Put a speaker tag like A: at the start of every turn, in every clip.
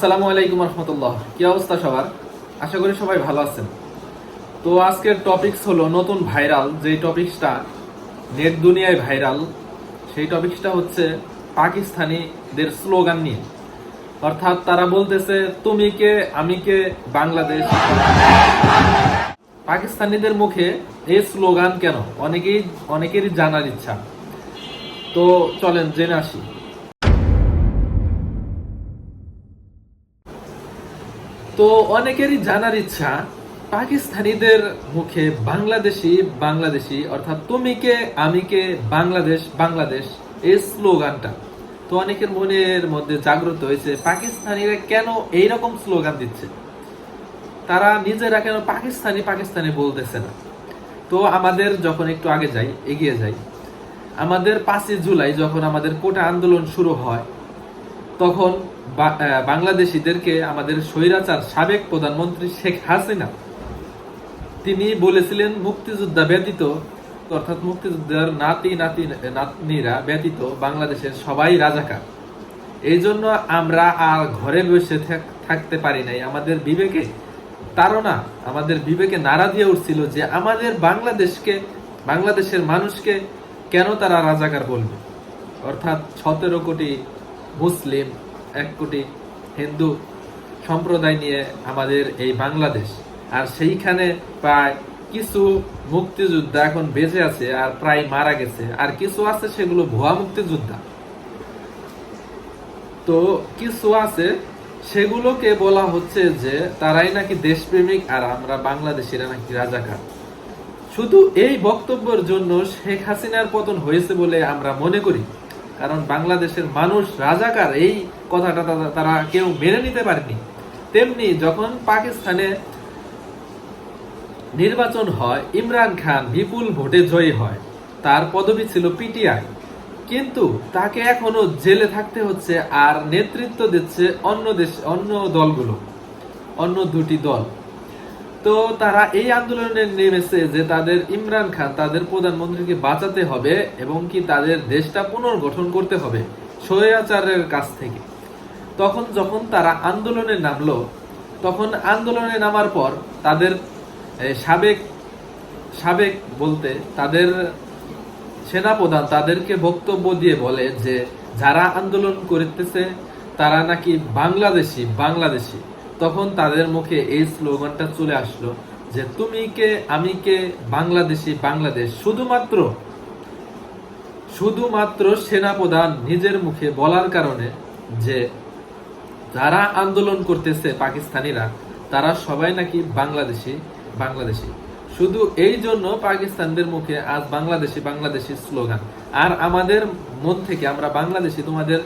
A: আসসালামু আলাইকুম রহমতুল্লাহ। কি অবস্থা সবার? আশা করি সবাই ভালো আছেন। তো আজকের টপিকস হলো নতুন ভাইরাল যেই টপিকসটা নেট দুনিয়ায় ভাইরাল সেই টপিকসটা হচ্ছে পাকিস্তানিদের স্লোগান নিয়ে। অর্থাৎ তারা বলতেছে, তুমি কে? আমি কে? বাংলাদেশ। পাকিস্তানিদের মুখে এই স্লোগান কেন? অনেকেই, অনেকেরই জানার ইচ্ছা। তো চলেন জেনে আসি। তো অনেকেরই জানার ইচ্ছা, পাকিস্তানিদের মুখে বাংলাদেশি বাংলাদেশি, অর্থাৎ তুমি কে আমি কে বাংলাদেশ বাংলাদেশ এই স্লোগানটা। তো অনেকের মনের মধ্যে জাগ্রত হয়েছে, পাকিস্তানিরা কেন এইরকম স্লোগান দিচ্ছে? তারা নিজেরা কেন পাকিস্তানি পাকিস্তানি বলতেছে না? তো আমাদের যখন একটু আগে যাই, এগিয়ে যাই, আমাদের পাঁচই জুলাই যখন আমাদের কোটা আন্দোলন শুরু হয় তখন বাংলাদেশিদেরকে আমাদের স্বৈরাচার সাবেক প্রধানমন্ত্রী শেখ হাসিনা, তিনি বলেছিলেন মুক্তিযোদ্ধা ব্যতীত, অর্থাৎ মুক্তিযোদ্ধার নাতি নাতি, নাতনিরা ব্যতীত বাংলাদেশের সবাই রাজাকার। এই জন্য আমরা আর ঘরে বসে থাক- থাকতে পারি নাই। আমাদের বিবেকে তারা আমাদের বিবেকে নাড়া দিয়ে উঠছিল যে আমাদের বাংলাদেশকে, বাংলাদেশের মানুষকে কেন তারা রাজাকার বলবে? অর্থাৎ সতেরো কোটি মুসলিম, এক কোটি হিন্দু সম্প্রদায় নিয়ে আমাদের এই বাংলাদেশ। আর সেইখানে প্রায় কিছু মুক্তিযোদ্ধা এখন বেঁচে আছে আর প্রায় মারা গেছে। আর কিছু আছে সেগুলো ভুয়া মুক্তিযোদ্ধা। তো কিছু আছে সেগুলোকে বলা হচ্ছে যে তারাই নাকি দেশপ্রেমিক আর আমরা বাংলাদেশিরা নাকি রাজাকার। শুধু এই বক্তব্যের জন্য শেখ হাসিনার পতন হয়েছে বলে আমরা মনে করি। কারণ বাংলাদেশের মানুষ রাজাকার, এই কথাটা তারা- কেউ মেনে নিতে পারেনি। তেমনি যখন পাকিস্তানে নির্বাচন হয়, ইমরান খান বিপুল ভোটে জয়ী হয়। তার পদবি ছিল পিটিআই। কিন্তু তাকে এখনও জেলে থাকতে হচ্ছে আর নেতৃত্ব দিচ্ছে অন্য দেশ অন্য দলগুলো, অন্য দুটি দল। তো তারা এই আন্দোলনে নেমেছে যে তাদের ইমরান খান তাদের প্রধানমন্ত্রীকে বাঁচাতে হবে এবং কি তাদের দেশটা পুনর্গঠন করতে হবে স্বৈরাচারের কাছ থেকে। তখন যখন তারা আন্দোলনে নামলো, তখন আন্দোলনে নামার পর তাদের সাবেক সাবেক বলতে তাদের সেনাপ্রধান তাদেরকে বক্তব্য দিয়ে বলে যে, যারা আন্দোলন করতেছে তারা নাকি বাংলাদেশি বাংলাদেশি। তখন তাদের মুখে এই স্লোগানটা চলে আসলো যে, তুমি কে, আমি কে, বাংলাদেশি, বাংলাদেশ, শুধুমাত্র শুধুমাত্র সেনাপ্রধান নিজের মুখে বলার কারণে যে, যারা আন্দোলন করতেছে পাকিস্তানিরা, তারা সবাই নাকি বাংলাদেশি বাংলাদেশি। শুধু এই জন্য পাকিস্তানদের মুখে আজ বাংলাদেশি বাংলাদেশি স্লোগান। আর আমাদের মন থেকে আমরা বাংলাদেশি, তোমাদের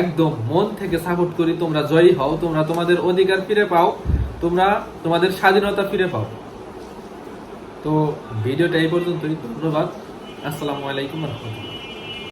A: একদম মন থেকে সাপোর্ট করি, তোমরা জয়ী হও, তোমরা তোমাদের অধিকার ফিরে পাও, তোমরা তোমাদের স্বাধীনতা ফিরে পাও। তো ভিডিওটা এই পর্যন্তই, ধন্যবাদ, আসসালামু আলাইকুম রহমতুল্লাহ।